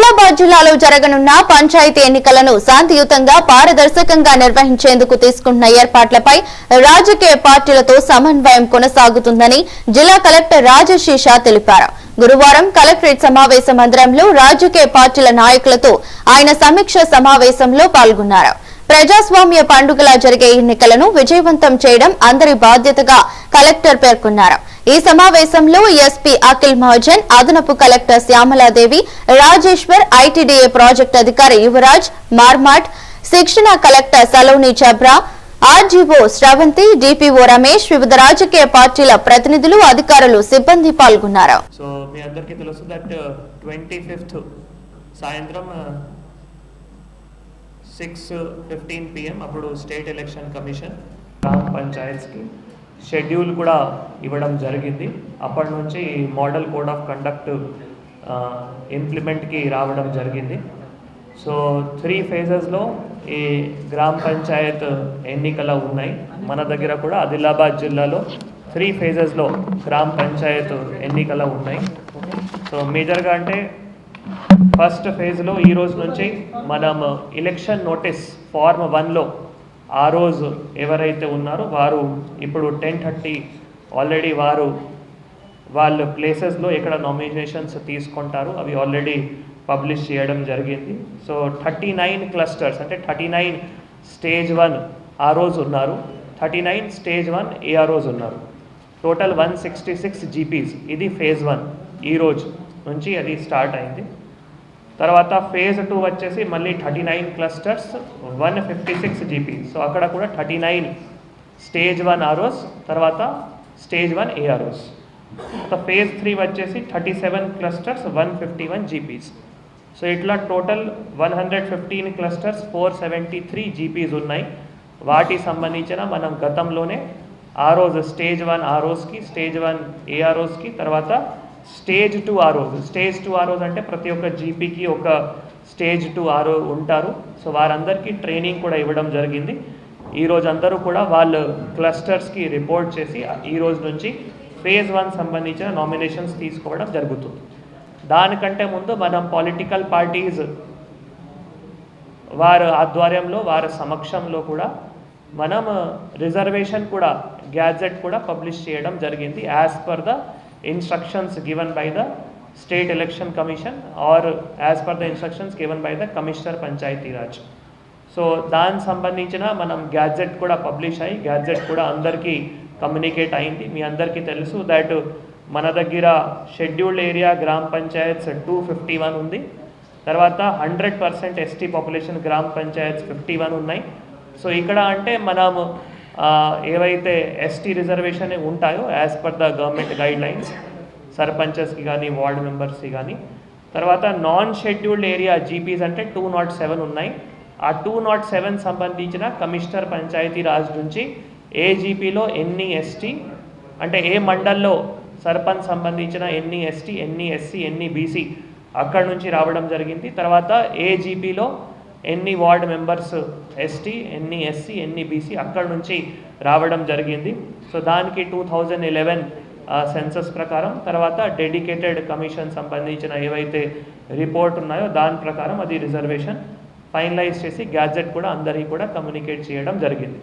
ఆదిలాబాద్ జిల్లాలో జరగనున్న పంచాయతీ ఎన్నికలను శాంతియుతంగా పారదర్శకంగా నిర్వహించేందుకు తీసుకుంటున్న ఏర్పాట్లపై రాజకీయ పార్టీలతో సమన్వయం కొనసాగుతుందని జిల్లా కలెక్టర్ రాజశీష తెలిపారు. గురువారం కలెక్టరేట్ సమావేశ మందిరంలో రాజకీయ పార్టీల నాయకులతో ఆయన సమీక్ష సమావేశంలో పాల్గొన్నారు. ప్రజాస్వామ్య పండుగలా జరిగే ఎన్నికలను విజయవంతం చేయడం అందరి బాధ్యతగా కలెక్టర్ పేర్కొన్నారు. ఈ సమావేశంలో ఎస్పీ అఖిల్ మహాజన్ అదనపు collector Shyamaladevi Rajeshwar ITDA project అధికారి యువరాజ్ మార్మాట్ శిక్షణ collector Saloni Chhabra RGO Sravanthi DPO Ramesh వివిధ రాజకీయ పార్టీల ప్రతినిధులు అధికారులు సిబ్బంది పాల్గొన్నారు. సో మీ అందరికీ తెలుసు దట్ ట్వంటీ ఫిఫ్త్ సాయంత్రం సిక్స్ ఫిఫ్టీన్ పిఎం అప్పుడు స్టేట్ ఎలక్షన్ కమిషన్ గ్రామ పంచాయత్స్కి షెడ్యూల్ కూడా ఇవ్వడం జరిగింది. అప్పటి నుంచి ఈ మోడల్ కోడ్ ఆఫ్ కండక్ట్ ఇంప్లిమెంట్కి రావడం జరిగింది. సో త్రీ ఫేజెస్లో ఈ గ్రామ పంచాయత్ ఎన్నికలు ఉన్నాయి. మన దగ్గర కూడా ఆదిలాబాద్ జిల్లాలో త్రీ ఫేజెస్లో గ్రామ పంచాయత్ ఎన్నికలు ఉన్నాయి. సో మేజర్గా అంటే ఫస్ట్ ఫేజ్లో ఈ రోజు నుంచి మనం ఎలక్షన్ నోటీస్ ఫార్మ్ వన్లో ఆ రోజు ఎవరైతే ఉన్నారో వారు ఇప్పుడు టెన్ థర్టీ ఆల్రెడీ వారు వాళ్ళ ప్లేసెస్లో ఎక్కడ నామినేషన్స్ తీసుకుంటారు. అవి ఆల్రెడీ పబ్లిష్ చేయడం జరిగింది. సో థర్టీ నైన్ క్లస్టర్స్ అంటే థర్టీ నైన్ స్టేజ్ వన్ ఆ రోజు ఉన్నారు. Thirty nine stage one AROs ఉన్నారు. Total one sixty six GPs ఇది ఫేజ్ వన్ ఈరోజు నుంచి అది స్టార్ట్ అయింది. తర్వాత ఫేజ్ టూ వచ్చేసి మళ్ళీ thirty nine clusters one fifty six GP so అక్కడ కూడా thirty nine stage one ROs తర్వాత stage one AROs phase three వచ్చేసి thirty seven clusters one fifty one GPs so ఇట్లా total one hundred fifteen clusters four seventy three GPs ఉన్నాయి. వాటి సంబంధించిన మనం గతంలోనే ఆ రోజు స్టేజ్ వన్ ఆర్ఓస్కి స్టేజ్ వన్ ఏఆర్ఓస్కి తర్వాత stage two ROs stage two ROs అంటే ప్రతి ఒక్క జీపీకి ఒక స్టేజ్ టూ ఆర్ఓ ఉంటారు. సో వారందరికీ ట్రైనింగ్ కూడా ఇవ్వడం జరిగింది. ఈ రోజు అందరూ కూడా వాళ్ళు క్లస్టర్స్కి రిపోర్ట్ చేసి ఈ రోజు నుంచి ఫేజ్ వన్ సంబంధించిన నామినేషన్స్ తీసుకోవడం జరుగుతుంది. దానికంటే ముందు మనం పొలిటికల్ పార్టీస్ వారు ఆధ్వర్యంలో వారి సమక్షంలో కూడా మనం రిజర్వేషన్ కూడా గ్యాజెట్ కూడా పబ్లిష్ చేయడం జరిగింది as per the instructions given by the state election commission or as per the instructions given by the commissioner Panchayati Raj so దానికి సంబంధించిన మనం గ్యాడ్జెట్ కూడా పబ్లిష్ అయ్యి గ్యాడ్జెట్ కూడా అందరికీ కమ్యూనికేట్ అయింది. మీ అందరికీ తెలుసు దట్ మన దగ్గర షెడ్యూల్డ్ ఏరియా గ్రామ పంచాయత్స్ టూ ఫిఫ్టీ వన్ ఉంది. తర్వాత హండ్రెడ్ పర్సెంట్ ఎస్టీ పాపులేషన్ గ్రామ పంచాయత్స్ ఫిఫ్టీ వన్ ఉన్నాయి. సో ఇక్కడ అంటే మనం ఏవైతే ఎస్టీ రిజర్వేషన్ ఉంటాయో as per the government guidelines సర్పంచెస్కి కానీ వార్డ్ మెంబర్స్కి కానీ తర్వాత నాన్ షెడ్యూల్డ్ ఏరియా జీపీస్ అంటే టూ నాట్ సెవెన్ ఉన్నాయి. ఆ టూ నాట్ సెవెన్ సంబంధించిన కమిషనర్ పంచాయతీ రాజ్ నుంచి ఏ జీపీలో ఎన్ని ఎస్టీ అంటే ఏ మండల్లో సర్పంచ్ సంబంధించిన ఎన్ని ఎస్టీ ఎన్ని ఎస్సీ ఎన్ని బీసీ అక్కడ నుంచి రావడం జరిగింది. తర్వాత ఏ జీపీలో ఎన్ని వార్డ్ మెంబర్స్ ఎస్టీ ఎన్ని ఎస్సీ ఎన్ని బీసీ అక్కడ నుంచి రావడం జరిగింది. సో దానికి టూ థౌజండ్ ఎలెవెన్ సెన్సస్ ప్రకారం తర్వాత డెడికేటెడ్ కమిషన్ సంబంధించిన ఏవైతే రిపోర్ట్ ఉన్నాయో దాని ప్రకారం అది రిజర్వేషన్ ఫైనలైజ్ చేసి గ్యాజెట్ కూడా అందరికీ కూడా కమ్యూనికేట్ చేయడం జరిగింది.